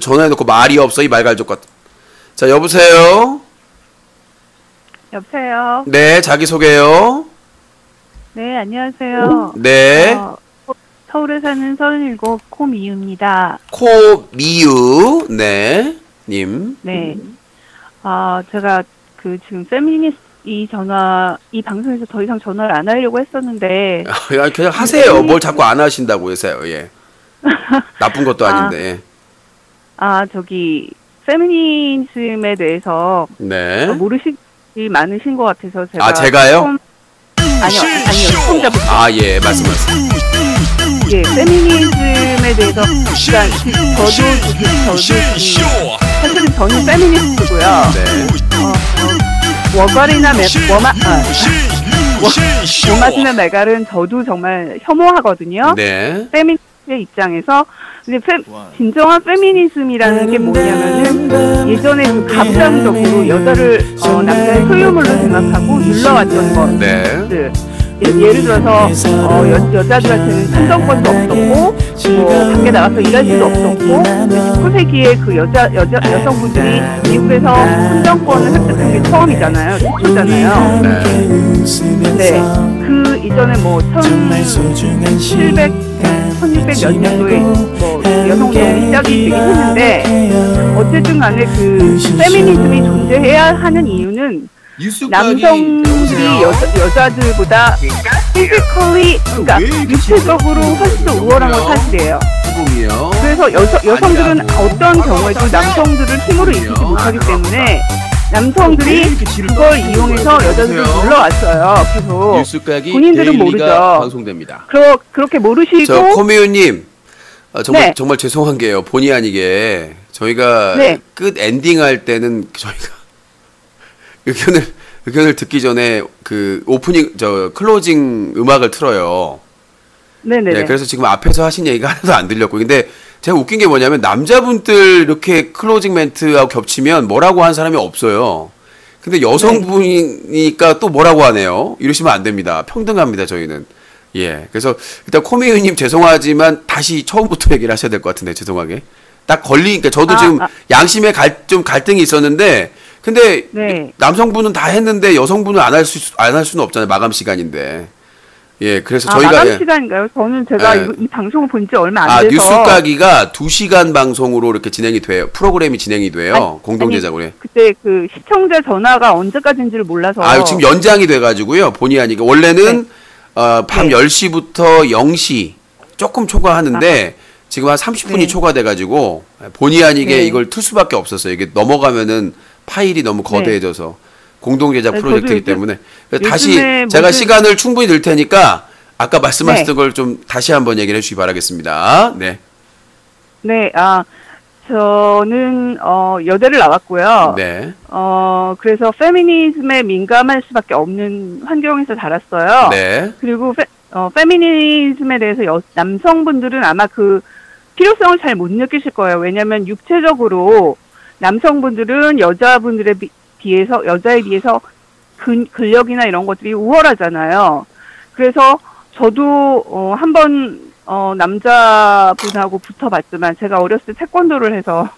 전화해놓고 말이 없어 이 말갈족 같. 자 여보세요. 여보세요. 네 자기 소개요. 네, 안녕하세요. 네. 어, 서울에 사는 37 코미유입니다. 코미유 네 님. 네. 아, 제가 그 지금 페미니스트 이 전화 이 방송에서 더 이상 전화를 안 하려고 했었는데 야, 그냥 하세요. 뭘 자꾸 안 하신다고 해서요. 예. 나쁜 것도 아. 아닌데. 예. 아, 저기 페미니즘에 대해서 네. 어, 모르시기 많으신 것 같아서 제가 아, 제가요? 처음- 아니요, 아니요. 시청자분 아예 말씀하세요. 예, 페미니즘에 대해서 그러니까 저도 저도 사실은 저는 페미니스트고요. 네. 어, 어, 워걸이나 메, 워마, 아, 워- 워마즈나 메갈은 저도 정말 혐오하거든요. 네. 페미니 스트의 입장에서 근데 페, 진정한 페미니즘이라는 게 뭐냐면은 예전에 그 가부장적으로 여자를 어, 남자의 소유물로 생각하고 눌러왔던 것. 네. 들 예, 예를 들어서 어, 여, 여자들한테는 참정권도 없었고 뭐 밖에 나가서 일할 수도 없었고 19세기에 그 여자 여자 여성분들이 미국에서 참정권을 획득한 게 처음이잖아요, 최초잖아요. 네. 네, 그 이전에 뭐 1700, 1600몇 년도에 뭐 여성운동이 시작이 되긴 했는데 어쨌든 간에 그 페미니즘이 존재해야 하는 이유는 남성들이 여자, 여자들보다 피지컬리 그러니까 육체적으로 훨씬 더 우월한 건 사실이에요. 그래서 여서, 여성들은 어떤 경우에도 남성들을 힘으로 이기지 못하기 때문에 남성들이 그걸 이용해서 여자들을 불러왔어요. 계속 본인들은 모르죠. 방송됩니다. 그러, 그렇게 모르시고 저 코미유님 아, 정말 네. 정말 죄송한 게요 본의 아니게 저희가 네. 끝 엔딩 할 때는 저희가 의견을 의견을 듣기 전에 그 오프닝 저 클로징 음악을 틀어요. 네네네. 네, 그래서 지금 앞에서 하신 얘기가 하나도 안 들렸고 근데 제가 웃긴 게 뭐냐면 남자분들 이렇게 클로징 멘트하고 겹치면 뭐라고 하는 사람이 없어요. 근데 여성분이니까 또 뭐라고 하네요. 이러시면 안 됩니다. 평등합니다, 저희는. 예. 그래서 일단 코미유님 죄송하지만 다시 처음부터 얘기를 하셔야 될 것 같은데 죄송하게. 딱 걸리니까 저도 아, 지금 아. 양심에 갈, 좀 갈등이 있었는데 근데 네. 남성분은 다 했는데 여성분은 안 할 수, 안 할 수는 없잖아요. 마감 시간인데. 예. 그래서 아, 저희가 마감 예. 시간인가요? 저는 제가 네. 이거- 이 방송을 본 지 얼마 안 아, 돼서 뉴스 까기가 2시간 방송으로 이렇게 진행이 돼요. 프로그램이 진행이 돼요. 아니, 공동 아니, 제작으로. 해. 그때 그 시청자 전화가 언제까지인지를 몰라서 아, 지금 연장이 돼 가지고요. 본의 아니게 원래는 어, 밤 네. 10시부터 0시 조금 초과하는데 지금 한 30분이 네. 초과돼 가지고 본의 아니게 네. 이걸 틀 수밖에 없었어요. 이게 넘어가면은 파일이 너무 거대해져서 공동 제작 네, 프로젝트이기 때문에 다시 제가 모든- 시간을 충분히 들 테니까 아까 말씀하셨던 네. 걸좀 다시 한번 얘기를 해 주시기 바라겠습니다. 네. 네, 아 저는 어 여대를 나왔고요. 네. 어 그래서 페미니즘에 민감할 수밖에 없는 환경에서 자랐어요. 네. 그리고 페, 어, 페미니즘에 대해서 여, 남성분들은 아마 그 필요성을 잘 못 느끼실 거예요. 왜냐하면 육체적으로 남성분들은 여자분들에 비, 비해서 여자에 비해서 근, 근력이나 이런 것들이 우월하잖아요. 그래서 저도 어, 한번 어, 남자분하고 붙어봤지만 제가 어렸을 때 태권도를 해서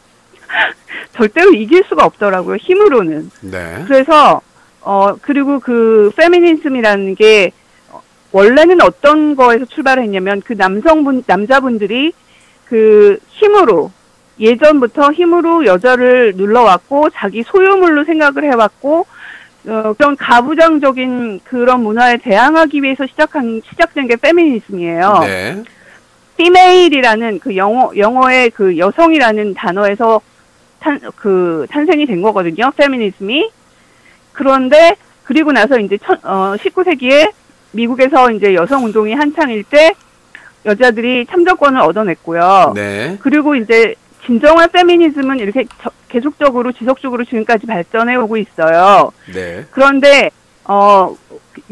절대로 이길 수가 없더라고요. 힘으로는. 네. 그래서 어 그리고 그 페미니즘이라는 게 어, 원래는 어떤 거에서 출발했냐면 그 남성분 남자분들이 그 힘으로 예전부터 힘으로 여자를 눌러왔고 자기 소유물로 생각을 해왔고 어, 그런 가부장적인 그런 문화에 대항하기 위해서 시작한 시작된 게 페미니즘이에요. 네. female이라는 그 영어 영어의 그 여성이라는 단어에서 탄 그 탄생이 된 거거든요. 페미니즘이. 그런데 그리고 나서 이제 천, 어 19세기에 미국에서 이제 여성 운동이 한창일 때 여자들이 참정권을 얻어냈고요. 네. 그리고 이제 진정한 페미니즘은 이렇게 저- 계속적으로 지속적으로 지금까지 발전해 오고 있어요. 네. 그런데 어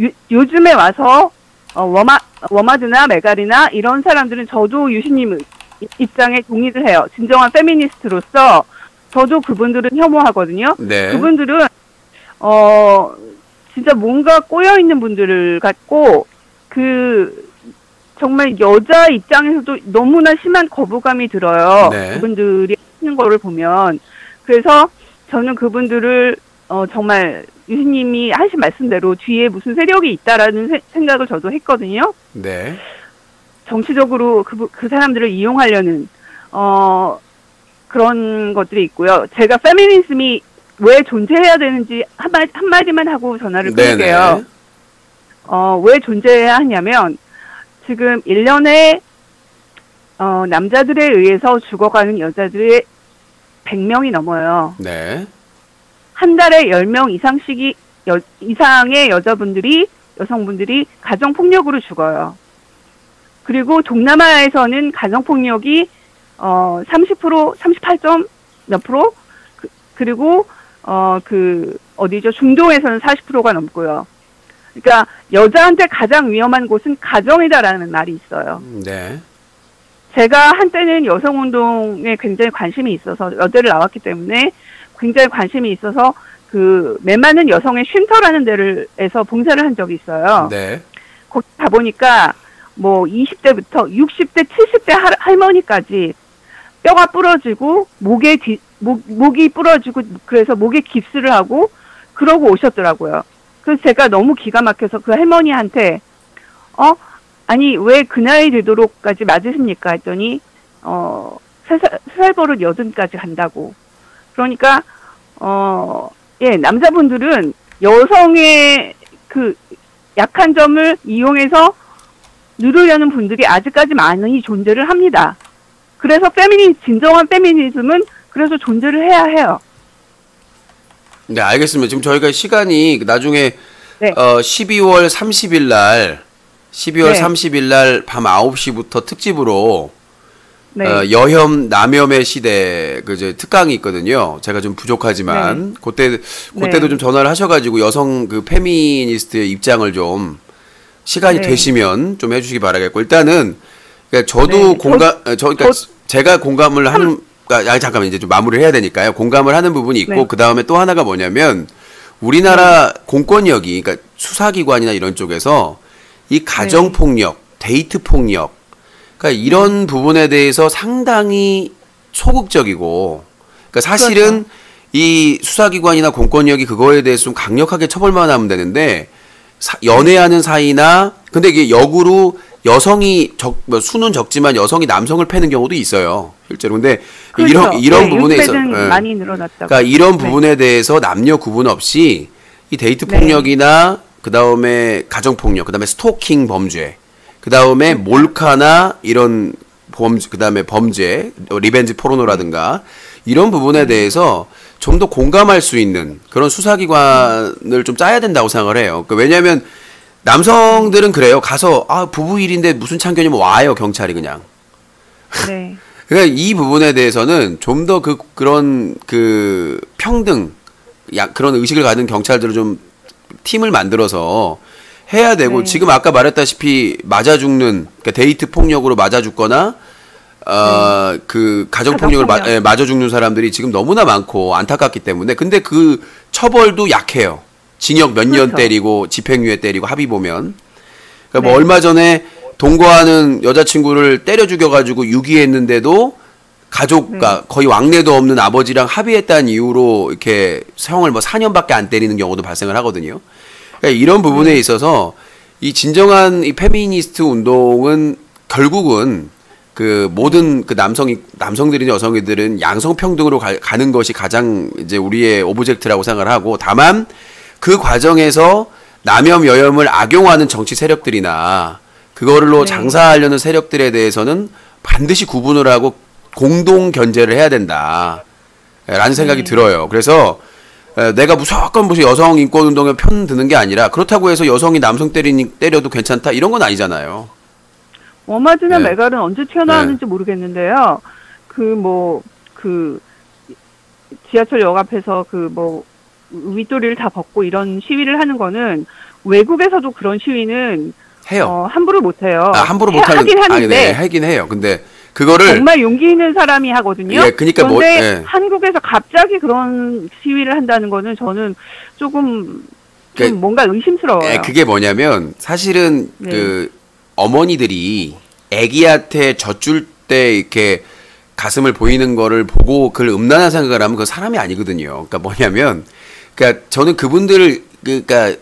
요, 요즘에 와서 어, 워마 워마드나 메갈이나 이런 사람들은 저도 유신님 입장에 동의를 해요. 진정한 페미니스트로서 저도 그분들은 혐오하거든요. 네. 그분들은 어 진짜 뭔가 꼬여 있는 분들 같고 그 정말 여자 입장에서도 너무나 심한 거부감이 들어요. 네. 그분들이 하시는 거를 보면 그래서 저는 그분들을 어 정말 유신님이 하신 말씀대로 뒤에 무슨 세력이 있다라는 세- 생각을 저도 했거든요. 네. 정치적으로 그, 그 사람들을 이용하려는 어 그런 것들이 있고요. 제가 페미니즘이 왜 존재해야 되는지 한마, 한마디만 하고 전화를 끊을게요. 어, 왜 존재해야 하냐면, 지금 1년에, 어, 남자들에 의해서 죽어가는 여자들이 100명이 넘어요. 네. 한 달에 10명 이상씩이, 여, 이상의 여자분들이, 여성분들이 가정 폭력으로 죽어요. 그리고 동남아에서는 가정 폭력이, 어, 30%, 38점 몇 프로? 그, 그리고, 어, 그, 어디죠? 중동에서는 40%가 넘고요. 그러니까 여자한테 가장 위험한 곳은 가정이다라는 말이 있어요. 네. 제가 한때는 여성 운동에 굉장히 관심이 있어서 여대를 나왔기 때문에 굉장히 관심이 있어서 그 맨많은 여성의 쉼터라는 데를 에서 봉사를 한 적이 있어요. 네. 거기 가 보니까 뭐 20대부터 60대, 70대 할, 할머니까지 뼈가 부러지고 목에 뒤, 목, 목이 부러지고 그래서 목에 깁스를 하고 그러고 오셨더라고요. 그래서 제가 너무 기가 막혀서 그 할머니한테 어 아니 왜 그 나이 되도록까지 맞으십니까 했더니 어 세살 세살 버릇 여든까지 간다고 그러니까 어 예 남자분들은 여성의 그 약한 점을 이용해서 누르려는 분들이 아직까지 많이 존재를 합니다. 그래서 페미니 진정한 페미니즘은 그래서 존재를 해야 해요. 네, 알겠습니다. 지금 저희가 시간이 나중에 네. 어 12월 30일 날 12월 네. 30일 날 밤 9시부터 특집으로 네. 어, 여혐 남혐의 시대 그 이제 특강이 있거든요. 제가 좀 부족하지만 그때 그때도 네. 좀 전화를 하셔가지고 여성 그 페미니스트의 입장을 좀 시간이 네. 되시면 좀 해주시기 바라겠고 일단은 그러니까 저도 네, 저- 공감 어, 저 그러니까 저- 제가 공감을 하는 아 잠깐만. 이제 좀 마무리를 해야 되니까요. 공감을 하는 부분이 있고 네. 그 다음에 또 하나가 뭐냐면 우리나라 공권력이 그러니까 수사기관이나 이런 쪽에서 이 가정 폭력, 데이트 폭력, 그러니까 이런 부분에 대해서 상당히 소극적이고, 그러니까 사실은 이 수사기관이나 공권력이 그거에 대해서 좀 강력하게 처벌만 하면 되는데 사- 연애하는 사이나 근데 이게 역으로 여성이 적, 뭐 수는 적지만 여성이 남성을 패는 경우도 있어요 실제로 근데 이런 이런 네, 부분에 있어 요즘에는 예. 많이 늘어났다고. 그러니까 이런 네. 부분에 대해서 남녀 구분 없이 이 데이트 네. 폭력이나 그 다음에 가정 폭력, 그 다음에 스토킹 범죄, 그 다음에 그렇죠. 몰카나 이런 범죄, 그 다음에 범죄, 어, 리벤지 포르노라든가 이런 네. 부분에 대해서 좀 더 공감할 수 있는 그런 수사기관을 좀 짜야 된다고 생각을 해요. 그러니까 왜냐하면 남성들은 그래요. 가서 아 부부 일인데 무슨 참견이면 와요 경찰이 그냥. 네. 그러니까 이 부분에 대해서는 좀 더 그 그런 그 평등 야 그런 의식을 가진 경찰들을 좀 팀을 만들어서 해야 되고 네. 지금 아까 말했다시피 맞아 죽는 그러니까 데이트 폭력으로 맞아 죽거나 어그 가정 폭력을 마, 가정폭력. 예, 맞아 죽는 사람들이 지금 너무나 많고 안타깝기 때문에 근데 그 처벌도 약해요. 징역 몇년 그렇죠. 때리고 집행유예 때리고 합의 보면 그러니까 뭐 네. 얼마 전에 동거하는 여자친구를 때려 죽여가지고 유기했는데도 가족과 네. 거의 왕래도 없는 아버지랑 합의했다는 이유로 이렇게 형을 뭐 4년밖에 안 때리는 경우도 발생을 하거든요. 그러니까 이런 부분에 네. 있어서 이 진정한 이 페미니스트 운동은 결국은 그 모든 그 남성이 남성들이나 여성들은 양성 평등으로 가, 가는 것이 가장 이제 우리의 오브젝트라고 생각을 하고 다만 그 과정에서 남염 여염을 악용하는 정치 세력들이나 그거를로 네. 장사하려는 세력들에 대해서는 반드시 구분을 하고 공동 견제를 해야 된다. 라는 생각이 네. 들어요. 그래서 에, 내가 무조건 무슨 여성 인권 운동에 편 드는 게 아니라 그렇다고 해서 여성이 남성 때리니 때려도 괜찮다 이런 건 아니잖아요. 워마즈나 네. 메갈은 언제 튀어나왔는지 모르겠는데요. 그 뭐그 지하철역 앞에서 그 뭐 윗도리를 다 벗고 이런 시위를 하는 거는 외국에서도 그런 시위는 해요. 어, 함부로 못 해요. 아, 함부로 해- 못 하긴 아, 하는데 네, 하긴 해요. 근데 그거를 정말 용기 있는 사람이 하거든요. 예, 그러니까 뭐- 그런데 예. 한국에서 갑자기 그런 시위를 한다는 거는 저는 조금 좀 그- 뭔가 의심스러워요. 예, 그게 뭐냐면 사실은 네. 그 어머니들이 아기한테 젖줄 때 이렇게 가슴을 보이는 거를 보고 그걸 음란한 생각을 하면 그 사람이 아니거든요. 그러니까 뭐냐면 그러니까 저는 그분들 그러니까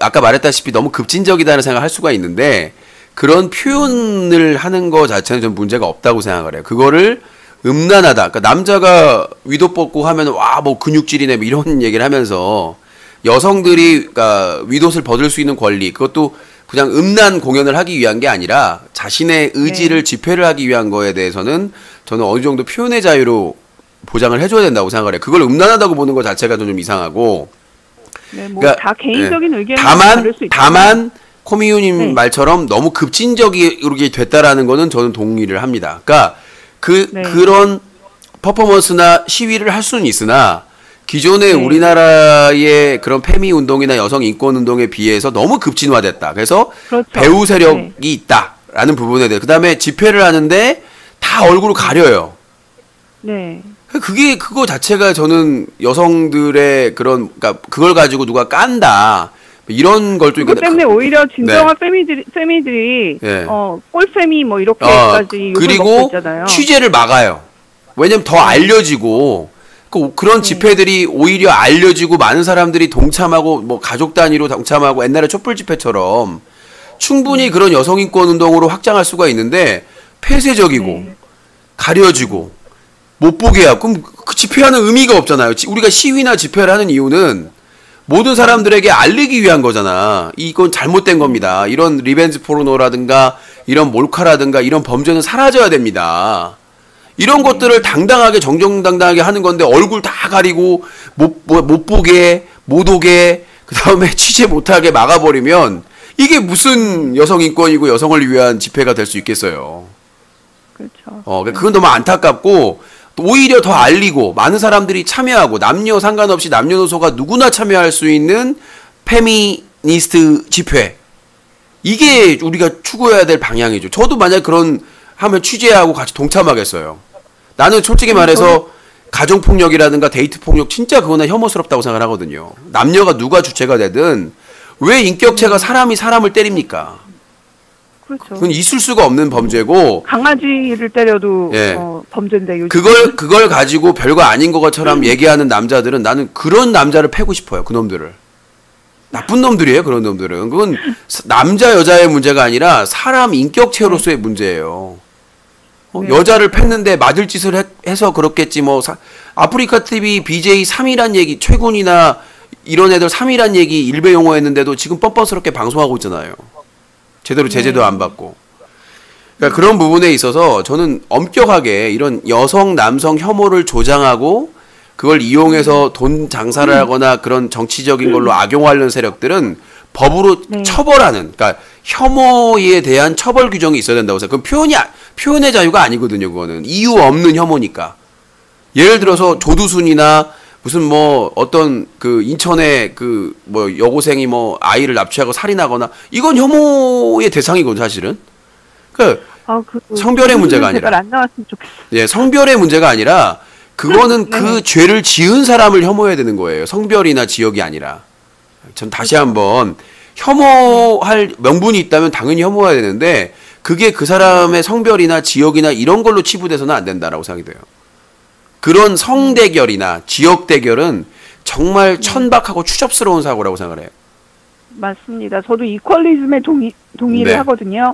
아까 말했다시피 너무 급진적이다는 생각을 할 수가 있는데 그런 표현을 하는 거 자체는 좀 문제가 없다고 생각을 해요. 그거를 음란하다. 그러니까 남자가 위도 뻗고 하면 와 뭐 근육질이네 뭐 이런 얘기를 하면서 여성들이 그러니까 위도를 벗을 수 있는 권리 그것도 그냥 음란 공연을 하기 위한 게 아니라 자신의 의지를 네. 집회를 하기 위한 거에 대해서는 저는 어느 정도 표현의 자유로 보장을 해줘야 된다고 생각을 해요. 그걸 음란하다고 보는 것 자체가 좀 이상하고. 네, 뭐 그러니까, 다 개인적인 예. 의견이 다만. 다만 코미유님 네. 말처럼 너무 급진적이게 됐다라는 거는 저는 동의를 합니다. 그러니까 그 네. 그런 퍼포먼스나 시위를 할 수는 있으나 기존의 네. 우리나라의 그런 페미 운동이나 여성 인권 운동에 비해서 너무 급진화됐다. 그래서 그렇죠. 배우 세력이 네. 있다라는 부분에 대해 그다음에 집회를 하는데 다 얼굴을 가려요. 네. 그게 그거 자체가 저는 여성들의 그런 그러니까 그걸 가지고 누가 깐다 이런 걸좀 그것 때문에 오히려 진정한 페미들이, 페미들이 네. 어 꼴페미 뭐 어, 이렇게까지 먹고 그리고. 취재를 막아요. 왜냐면 더 알려지고 그 그런 네. 집회들이 오히려 알려지고 많은 사람들이 동참하고 뭐 가족 단위로 동참하고 옛날에 촛불 집회처럼 충분히 네. 그런 여성 인권 운동으로 확장할 수가 있는데 폐쇄적이고 네. 가려지고 못 보게 하고 그럼 그 집회하는 의미가 없잖아요. 지- 우리가 시위나 집회를 하는 이유는 모든 사람들에게 알리기 위한 거잖아. 이건 잘못된 겁니다. 이런 리벤지 포르노라든가 이런 몰카라든가 이런 범죄는 사라져야 됩니다. 이런 것들을 당당하게 정정당당하게 하는 건데 얼굴 다 가리고 못, 뭐- 못 보게 못 오게 그 다음에 취재 못하게 막아버리면 이게 무슨 여성 인권이고 여성을 위한 집회가 될 수 있겠어요. 그렇죠. 어, 그러니까 그건 너무 안타깝고 또 오히려 더 알리고 많은 사람들이 참여하고 남녀 상관없이 남녀노소가 누구나 참여할 수 있는 페미니스트 집회. 이게 우리가 추구해야 될 방향이죠. 저도 만약 그런 하면 취재하고 같이 동참하겠어요. 나는 솔직히 말해서 가정 폭력이라든가 데이트 폭력 진짜 그거는 혐오스럽다고 생각을 하거든요. 남녀가 누가 주체가 되든 왜 인격체가 사람이 사람을 때립니까? 그렇죠. 그건 있을 수가 없는 범죄고 강아지를 때려도 예. 어, 범죄인데 요즘 그걸 그걸 가지고 별거 아닌 것처럼 얘기하는 남자들은 나는 그런 남자를 패고 싶어요. 그 놈들을. 나쁜 놈들이에요. 그런 놈들은. 그건 사- 남자 여자의 문제가 아니라 사람 인격체로서의 문제예요. 어, 네. 여자를 팼는데 맞을 짓을 해, 해서 그렇겠지 뭐 사- 아프리카 TV BJ 3이란 얘기 최군이나 이런 애들 3이란 얘기 일베 용어했는데도 지금 뻔뻔스럽게 방송하고 있잖아요. 제대로 제재도 네. 안 받고. 그러니까 그런 부분에 있어서 저는 엄격하게 이런 여성 남성 혐오를 조장하고 그걸 이용해서 돈 장사를 하거나 그런 정치적인 걸로 악용하려는 세력들은 법으로 네. 처벌하는 그러니까 혐오에 대한 처벌 규정이 있어야 된다고 생각해요. 그건 표현이 아- 표현의 자유가 아니거든요. 그거는 이유 없는 혐오니까. 예를 들어서 조두순이나 무슨 뭐 어떤 그 인천의 그 뭐 여고생이 뭐 아이를 납치하고 살인하거나 이건 혐오의 대상이거든 사실은. 그 아, 그, 성별의 문제가 제발 아니라. 안 나왔으면 좋겠어. 예, 성별의 문제가 아니라 그거는 네. 그 죄를 지은 사람을 혐오해야 되는 거예요. 성별이나 지역이 아니라. 전 다시 한번 혐오할 명분이 있다면 당연히 혐오해야 되는데 그게 그 사람의 성별이나 지역이나 이런 걸로 치부돼서는 안 된다라고 생각이 돼요. 그런 성대결이나 지역 대결은 정말 천박하고 추접스러운 사고라고 생각을 해요. 맞습니다. 저도 이퀄리즘에 동의, 동의를 네. 하거든요.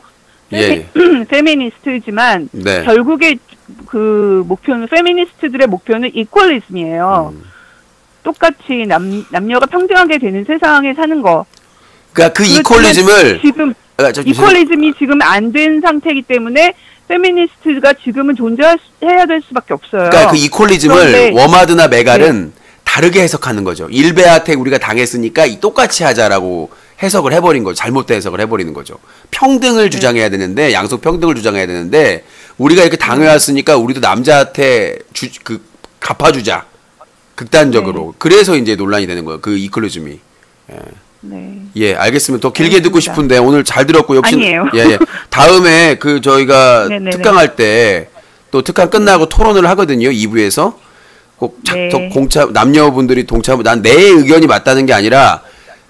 예. 페미니스트지만 네. 결국에 그 목표는 페미니스트들의 목표는 이퀄리즘이에요. 음. 똑같이 남 남녀가 평등하게 되는 세상에 사는 거. 그러니까 그 이퀄리즘을 지금 아, 저- 이퀄리즘이 지금 안 된 상태이기 때문에 페미니스트가 지금은 존재해야 될 수밖에 없어요. 그러니까 그 이퀄리즘을 워마드나 메갈은 다르게 해석하는 거죠. 일베한테 우리가 당했으니까 이 똑같이 하자라고 해석을 해버린 거죠. 잘못된 해석을 해버리는 거죠. 평등을 주장해야 되는데 양속 평등을 주장해야 되는데 우리가 이렇게 당해왔으니까 우리도 남자한테 주, 그 갚아주자 극단적으로. 그래서 이제 논란이 되는 거예요. 그 이퀄리즘이. 네. 예, 알겠습니다. 더 길게 듣고 알겠습니다. 싶은데 오늘 잘 들었고 역시 아니에요. 예, 예. 다음에 그 저희가 네네네. 특강할 때 또 특강 끝나고 토론을 하거든요. 2부에서 꼭 자- 네. 더 공차 남녀분들이 동참 난내 의견이 맞다는 게 아니라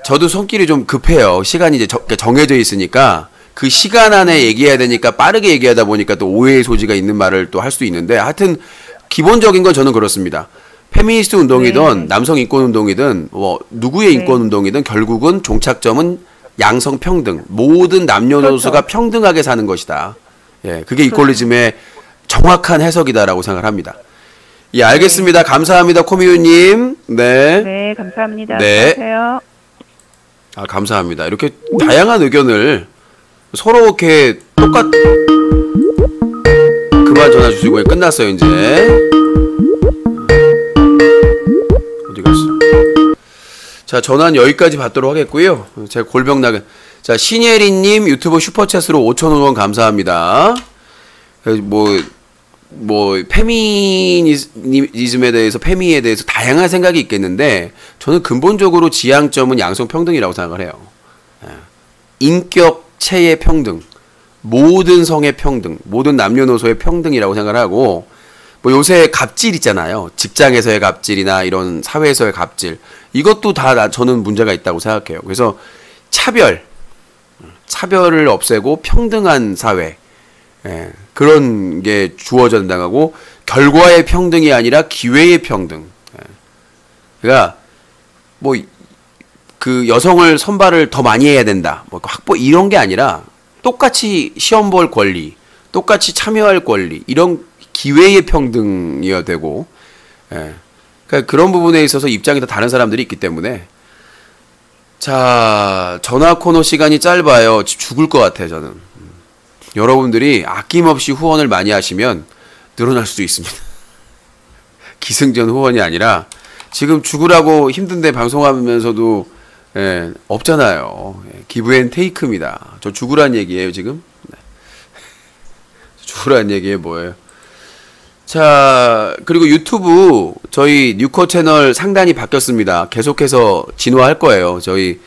저도 손길이 좀 급해요. 시간이 이제 정- 정해져 있으니까 그 시간 안에 얘기해야 되니까 빠르게 얘기하다 보니까 또 오해의 소지가 있는 말을 또 할 수 있는데 하여튼 기본적인 건 저는 그렇습니다. 페미니스트 운동이든 네. 남성 인권 운동이든 뭐 누구의 네. 인권 운동이든 결국은 종착점은 양성 평등 모든 남녀노소가 그렇죠. 평등하게 사는 것이다. 예, 그게 이퀄리즘의 정확한 해석이다라고 생각합니다. 예, 알겠습니다. 감사합니다, 코미유님. 네. 네, 감사합니다. 네. 안녕하세요. 아, 감사합니다. 이렇게 다양한 의견을 서로 이렇게 똑같 그만 전화 주시고 끝났어요, 이제. 자, 전화는 여기까지 받도록 하겠고요. 제가 골병 나게. 자, 신예리님 유튜브 슈퍼챗으로 5,000원 감사합니다. 그래서 뭐, 뭐, 페미니즘에 대해서, 페미에 대해서 다양한 생각이 있겠는데, 저는 근본적으로 지향점은 양성평등이라고 생각을 해요. 예. 인격체의 평등, 모든 성의 평등, 모든 남녀노소의 평등이라고 생각을 하고, 뭐 요새 갑질 있잖아요. 직장에서의 갑질이나 이런 사회에서의 갑질. 이것도 다 나- 저는 문제가 있다고 생각해요. 그래서 차별, 차별을 없애고 평등한 사회. 예, 그런 게 주어져야 된다고 결과의 평등이 아니라 기회의 평등. 예. 그러니까 뭐 그 여성을 선발을 더 많이 해야 된다. 뭐 확보 이런 게 아니라 똑같이 시험 볼 권리, 똑같이 참여할 권리 이런 기회의 평등이어야 되고, 예. 그러니까 그런 부분에 있어서 입장이 다 다른 사람들이 있기 때문에 자 전화 코너 시간이 짧아요. 죽을 것 같아요 저는. 음. 여러분들이 아낌없이 후원을 많이 하시면 늘어날 수도 있습니다. 기승전 후원이 아니라 지금 죽으라고 힘든데 방송하면서도 예, 없잖아요. 예, 기브앤 테이크입니다. 저 죽으란 얘기예요 지금. 네. 죽으란 얘기예요 뭐예요? 자 그리고 유튜브 저희 뉴커 채널 상단이 바뀌었습니다. 계속해서 진화할 거예요. 저희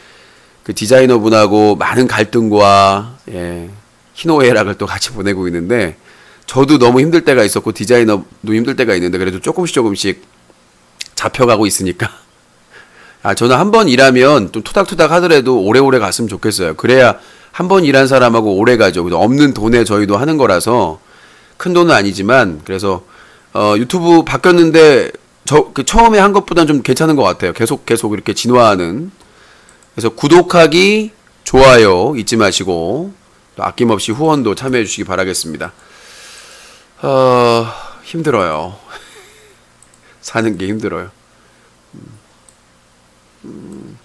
그 디자이너 분하고 많은 갈등과 예, 희노애락을 또 같이 보내고 있는데 저도 너무 힘들 때가 있었고 디자이너도 힘들 때가 있는데 그래도 조금씩 조금씩 잡혀가고 있으니까 아 저는 한 번 일하면 좀 토닥토닥 하더라도 오래오래 갔으면 좋겠어요. 그래야 한 번 일한 사람하고 오래 가죠. 없는 돈에 저희도 하는 거라서 큰 돈은 아니지만 그래서 어 유튜브 바뀌었는데 저 그 처음에 한 것보다는 좀 괜찮은 것 같아요. 계속 계속 이렇게 진화하는 그래서 구독하기 좋아요 잊지 마시고 또 아낌없이 후원도 참여해 주시기 바라겠습니다. 어 힘들어요. 사는 게 힘들어요. 음.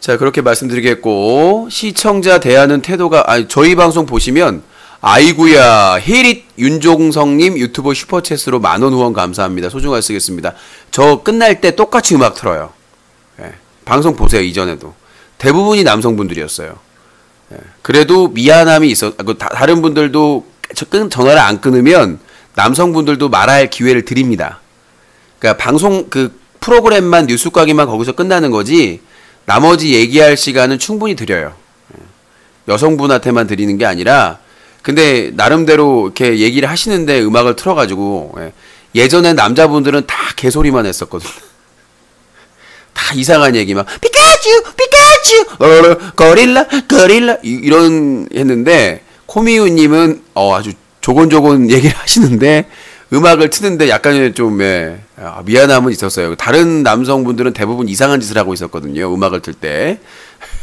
자 그렇게 말씀드리겠고 시청자 대하는 태도가 아니 저희 방송 보시면 아이구야 혜릿 윤종성님 유튜브 슈퍼챗으로 만원 후원 감사합니다. 소중하게 쓰겠습니다. 저 끝날 때 똑같이 음악 틀어요. 예, 방송 보세요 이전에도. 대부분이 남성분들이었어요. 예, 그래도 미안함이 있어 그 다, 다른 분들도 저 끈- 전화를 안 끊으면 남성분들도 말할 기회를 드립니다. 그러니까 방송 그 프로그램만 뉴스 가기만 거기서 끝나는 거지 나머지 얘기할 시간은 충분히 드려요. 예. 여성분한테만 드리는 게 아니라 근데 나름대로 이렇게 얘기를 하시는데 음악을 틀어가지고 예. 예전에 남자분들은 다 개소리만 했었거든. 다 이상한 얘기만 피카츄 피카츄 어, 거릴라 거릴라 이- 이런 했는데 코미유님은 어, 아주 조곤조곤 얘기를 하시는데 음악을 트는데 약간의 좀 예, 아, 미안함은 있었어요. 다른 남성분들은 대부분 이상한 짓을 하고 있었거든요. 음악을 틀 때.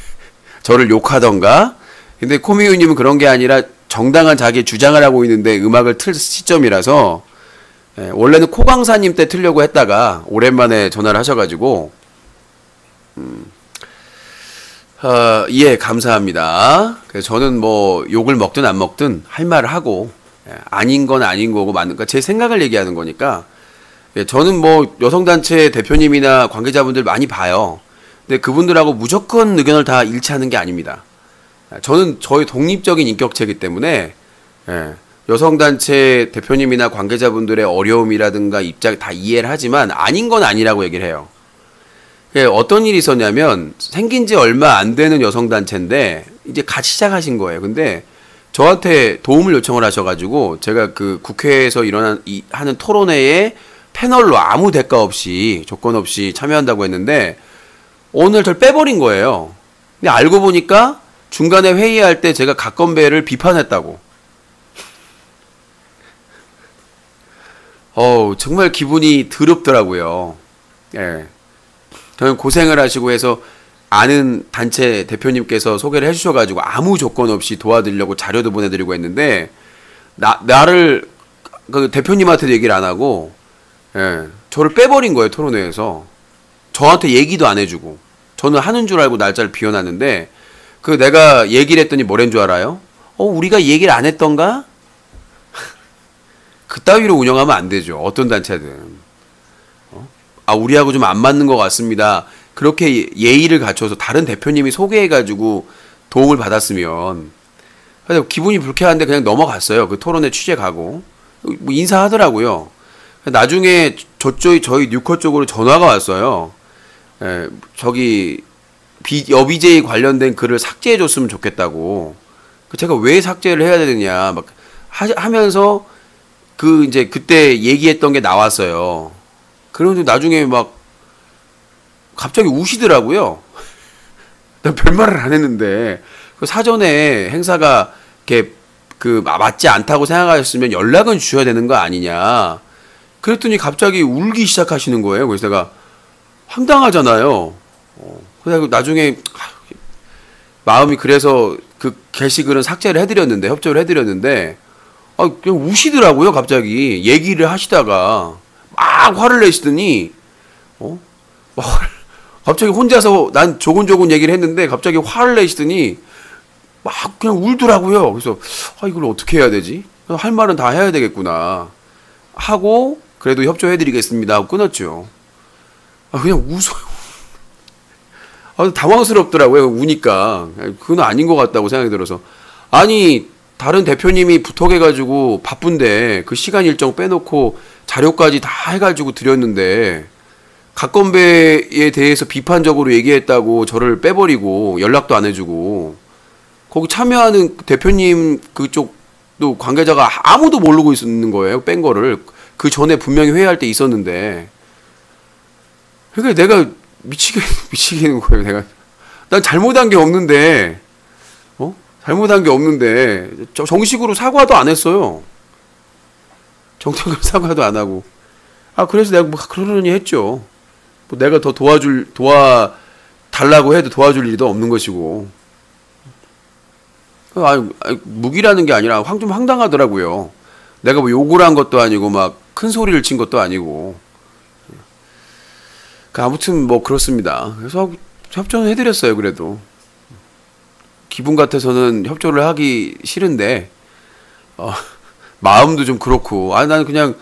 저를 욕하던가. 근데 코미유님은 그런 게 아니라 정당한 자기의 주장을 하고 있는데 음악을 틀 시점이라서 예, 원래는 코강사님 때 틀려고 했다가 오랜만에 전화를 하셔가지고 음, 어, 예 감사합니다. 그래서 저는 뭐 욕을 먹든 안 먹든 할 말을 하고 예, 아닌 건 아닌 거고 맞는 거제 생각을 얘기하는 거니까 예, 저는 뭐 여성단체 대표님이나 관계자분들 많이 봐요. 근데 그분들하고 무조건 의견을 다 일치하는 게 아닙니다. 저는 저희 독립적인 인격체이기 때문에 예, 여성단체 대표님이나 관계자분들의 어려움이라든가 입장 다 이해를 하지만 아닌 건 아니라고 얘기를 해요. 예, 어떤 일이 있었냐면 생긴 지 얼마 안 되는 여성단체인데 이제 같이 시작하신 거예요. 근데 저한테 도움을 요청을 하셔가지고 제가 그 국회에서 일어난 이, 하는 토론회에 패널로 아무 대가 없이 조건 없이 참여한다고 했는데 오늘 저를 빼버린 거예요. 근데 알고 보니까 중간에 회의할 때 제가 각건배를 비판했다고. 어 정말 기분이 더럽더라고요. 예. 저는 고생을 하시고 해서 아는 단체 대표님께서 소개를 해주셔가지고 아무 조건 없이 도와드리려고 자료도 보내드리고 했는데 나 나를 그 대표님한테도 얘기를 안 하고 예 저를 빼버린 거예요 토론회에서 저한테 얘기도 안 해주고 저는 하는 줄 알고 날짜를 비워놨는데 그 내가 얘기를 했더니 뭐란 줄 알아요? 어 우리가 얘기를 안 했던가? 그따위로 운영하면 안 되죠. 어떤 단체든. 어? 아 우리하고 좀 안 맞는 것 같습니다. 그렇게 예의를 갖춰서 다른 대표님이 소개해가지고 도움을 받았으면. 그래서 기분이 불쾌한데 그냥 넘어갔어요. 그 토론회 취재 가고. 뭐 인사하더라고요. 나중에 저쪽 저희 뉴커 쪽으로 전화가 왔어요. 예, 저기 비, 여비제이 관련된 글을 삭제해 줬으면 좋겠다고. 그 제가 왜 삭제를 해야 되느냐 막 하, 면서그 이제 그때 얘기했던 게 나왔어요. 그런데 나중에 막 갑자기 우시더라고요. 나 별말을 안 했는데 그 사전에 행사가 이렇게 그 맞지 않다고 생각하셨으면 연락은 주셔야 되는 거 아니냐. 그랬더니 갑자기 울기 시작하시는 거예요. 그래서 내가 황당하잖아요. 어, 그래서 나중에 마음이 그래서 그 게시글은 삭제를 해드렸는데 협조를 해드렸는데 아 그냥 우시더라고요 갑자기. 얘기를 하시다가 막 화를 내시더니 어? 막 갑자기 혼자서 난 조곤조곤 얘기를 했는데 갑자기 화를 내시더니 막 그냥 울더라고요. 그래서 아 이걸 어떻게 해야 되지? 할 말은 다 해야 되겠구나. 하고 그래도 협조해드리겠습니다 하고 끊었죠. 아, 그냥 웃어요. 아, 당황스럽더라고요. 우니까. 그건 아닌 것 같다고 생각이 들어서. 아니, 다른 대표님이 부탁해가지고 바쁜데 그 시간 일정 빼놓고 자료까지 다 해가지고 드렸는데 각건배에 대해서 비판적으로 얘기했다고 저를 빼버리고 연락도 안 해주고 거기 참여하는 대표님 그쪽도 관계자가 아무도 모르고 있는 거예요. 뺀 거를. 그 전에 분명히 회의할 때 있었는데 그러니까 내가 미치게 미치겠는 거예요. 내가 난 잘못한 게 없는데 어 잘못한 게 없는데 저 정식으로 사과도 안 했어요. 정식으로 사과도 안 하고 아 그래서 내가 뭐 그러려니 했죠. 뭐 내가 더 도와줄 도와 달라고 해도 도와줄 일도 없는 것이고 아, 무기라는 게 아니라 황 좀 황당하더라고요. 내가 뭐 욕을 한 것도 아니고 막 큰 소리를 친 것도 아니고 그 아무튼 뭐 그렇습니다. 그래서 협조는 해드렸어요. 그래도 기분 같아서는 협조를 하기 싫은데 어, 마음도 좀 그렇고 아 나는 그냥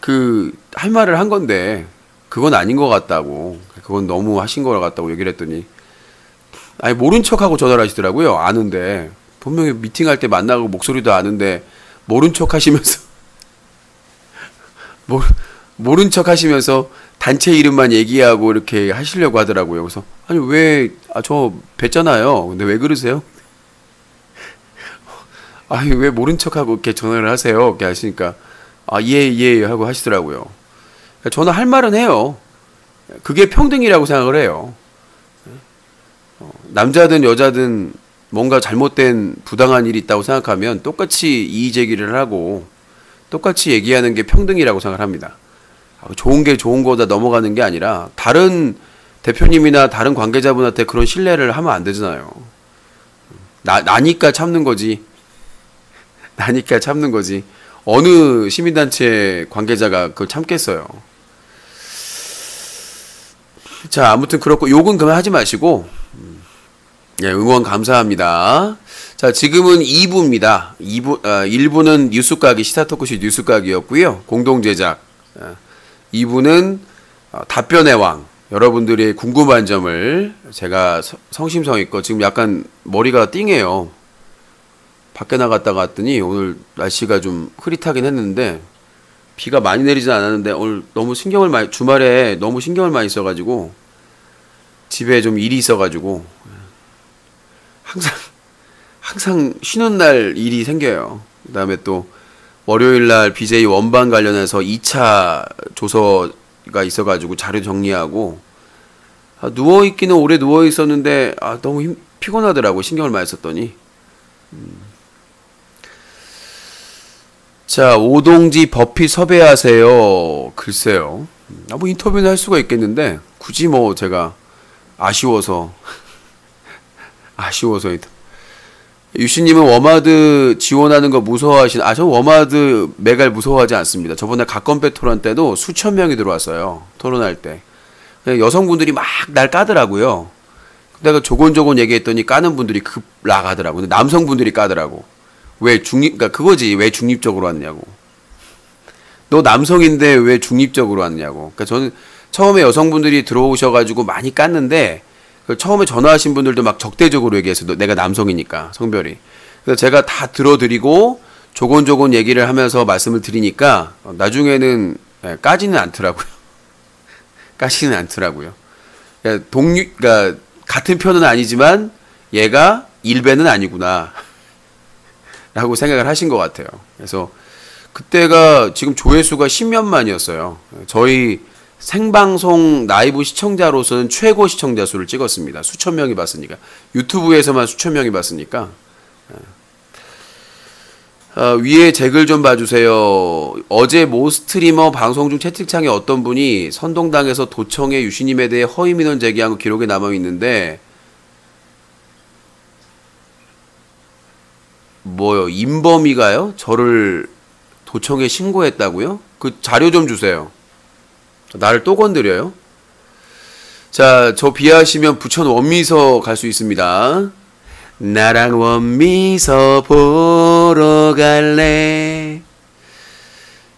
그 할 말을 한 건데 그건 아닌 것 같다고 그건 너무 하신 것 같다고 얘기를 했더니 아니 모른 척하고 전화를 하시더라고요. 아는데 분명히 미팅할 때 만나고 목소리도 아는데 모른 척 하시면서 모, 모른 척 하시면서 단체 이름만 얘기하고 이렇게 하시려고 하더라고요. 그래서 아니 왜아저 뵀잖아요. 근데 왜 그러세요? 아니 왜 모른 척하고 이렇게 전화를 하세요? 이렇게 하시니까 아예예 예, 하고 하시더라고요. 저는 할 말은 해요. 그게 평등이라고 생각을 해요. 어, 남자든 여자든 뭔가 잘못된 부당한 일이 있다고 생각하면 똑같이 이의 제기를 하고 똑같이 얘기하는 게 평등이라고 생각을 합니다. 아, 좋은 게 좋은 거다 넘어가는 게 아니라 다른 대표님이나 다른 관계자분한테 그런 신뢰를 하면 안 되잖아요. 나, 나니까 참는 거지. 나니까 참는 거지. 어느 시민단체 관계자가 그걸 참겠어요. 자, 아무튼 그렇고, 욕은 그만 하지 마시고, 예, 응원 감사합니다. 자, 지금은 2부입니다. 2부, 아, 1부는 뉴스각이, 시사토크시 뉴스각이었고요. 공동제작. 아, 2부는 어, 답변의 왕. 여러분들이 궁금한 점을 제가 성심성의껏 지금 약간 머리가 띵해요. 밖에 나갔다 갔더니 오늘 날씨가 좀 흐릿하긴 했는데 비가 많이 내리진 않았는데 오늘 너무 신경을 많이 주말에 너무 신경을 많이 써가지고 집에 좀 일이 있어가지고 항상 항상 쉬는 날 일이 생겨요. 그다음에 또 월요일 날 BJ 원반 관련해서 2차 조서가 있어가지고 자료 정리하고 아, 누워 있기는 오래 누워 있었는데 아, 너무 힘, 피곤하더라고 신경을 많이 썼더니. 음. 자 오동지 버피 섭외하세요. 글쎄요. 아, 뭐 인터뷰는 할 수가 있겠는데 굳이 뭐 제가 아쉬워서 아쉬워서 인터. 유씨님은 워마드 지원하는 거 무서워하시는 아저 워마드 메갈 무서워하지 않습니다. 저번에 가건배 토론 때도 수천 명이 들어왔어요. 토론할 때 여성분들이 막 날 까더라고요. 내가 조곤조곤 얘기했더니 까는 분들이 급 나가더라고. 근데 남성분들이 까더라고. 왜 중립 그러니까 그거지 왜 중립적으로 왔냐고. 너 남성인데 왜 중립적으로 왔냐고. 그러니까 저는 처음에 여성분들이 들어오셔가지고 많이 깠는데 그 처음에 전화하신 분들도 막 적대적으로 얘기했어요. 내가 남성이니까 성별이. 그래서 제가 다 들어드리고 조곤조곤 얘기를 하면서 말씀을 드리니까 나중에는 예, 까지는 않더라고요. 까지는 않더라고요. 그러니까 동류, 그러니까 같은 편은 아니지만 얘가 일배는 아니구나. 라고 생각을 하신 것 같아요. 그래서 그때가 지금 조회수가 10년 만이었어요. 저희 생방송 라이브 시청자로서는 최고 시청자 수를 찍었습니다. 수천 명이 봤으니까. 유튜브에서만 수천 명이 봤으니까. 어, 위에 제글좀 봐주세요. 어제 모 스트리머 방송 중 채팅창에 어떤 분이 선동당에서 도청의 유신님에 대해 허위 민원 제기한 거 기록에 남아 있는데 뭐요? 임범이가요? 저를 도청에 신고했다고요? 그 자료 좀 주세요. 나를 또 건드려요? 자, 저 비하시면 부천 원미서 갈 수 있습니다. 나랑 원미서 보러 갈래.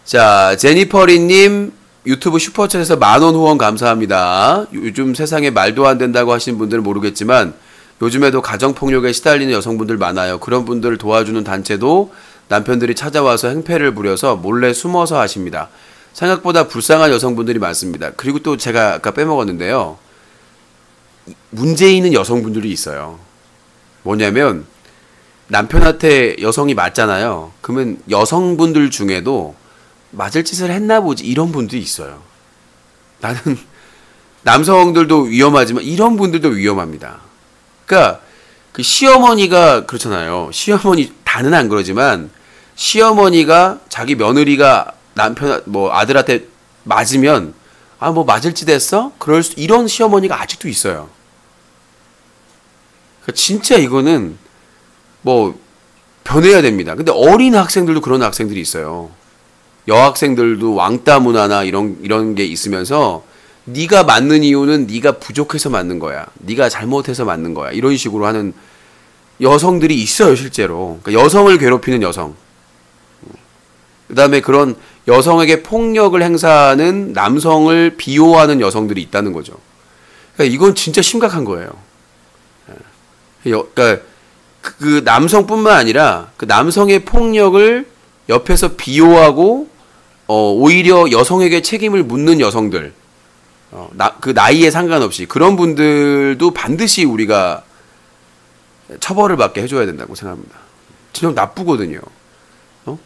자, 제니퍼리님 유튜브 슈퍼챗에서 만원 후원 감사합니다. 요즘 세상에 말도 안 된다고 하시는 분들은 모르겠지만 요즘에도 가정폭력에 시달리는 여성분들 많아요. 그런 분들을 도와주는 단체도 남편들이 찾아와서 행패를 부려서 몰래 숨어서 하십니다. 생각보다 불쌍한 여성분들이 많습니다. 그리고 또 제가 아까 빼먹었는데요. 문제 있는 여성분들이 있어요. 뭐냐면 남편한테 여성이 맞잖아요. 그러면 여성분들 중에도 맞을 짓을 했나 보지 이런 분들이 있어요. 나는 남성들도 위험하지만 이런 분들도 위험합니다. 그러니까 그 시어머니가 그렇잖아요. 시어머니 다는 안 그러지만 시어머니가 자기 며느리가 남편 뭐 아들한테 맞으면 아 뭐 맞을 짓 했어? 그럴 수 이런 시어머니가 아직도 있어요. 그러니까 진짜 이거는 뭐 변해야 됩니다. 근데 어린 학생들도 그런 학생들이 있어요. 여학생들도 왕따 문화나 이런 이런 게 있으면서 네가 맞는 이유는 네가 부족해서 맞는 거야. 네가 잘못해서 맞는 거야. 이런 식으로 하는 여성들이 있어요, 실제로. 그러니까 여성을 괴롭히는 여성. 그다음에 그런 여성에게 폭력을 행사하는 남성을 비호하는 여성들이 있다는 거죠. 그러니까 이건 진짜 심각한 거예요. 예. 그러니까 그 남성뿐만 아니라 그 남성의 폭력을 옆에서 비호하고 어, 오히려 여성에게 책임을 묻는 여성들, 어, 나, 그 나이에 상관없이 그런 분들도 반드시 우리가 처벌을 받게 해줘야 된다고 생각합니다. 진짜 나쁘거든요.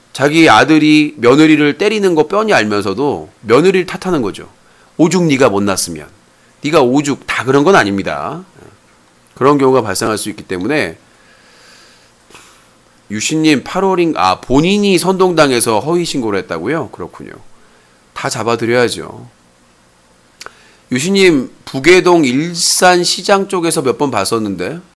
어? 자기 아들이 며느리를 때리는 거 뻔히 알면서도 며느리를 탓하는 거죠. 오죽 네가 못 났으면, 네가 오죽 다 그런 건 아닙니다. 그런 경우가 발생할 수 있기 때문에 유신님 8월인 아 본인이 선동당에서 허위 신고를 했다고요? 그렇군요. 다 잡아드려야죠. 유신님 부계동 일산 시장 쪽에서 몇 번 봤었는데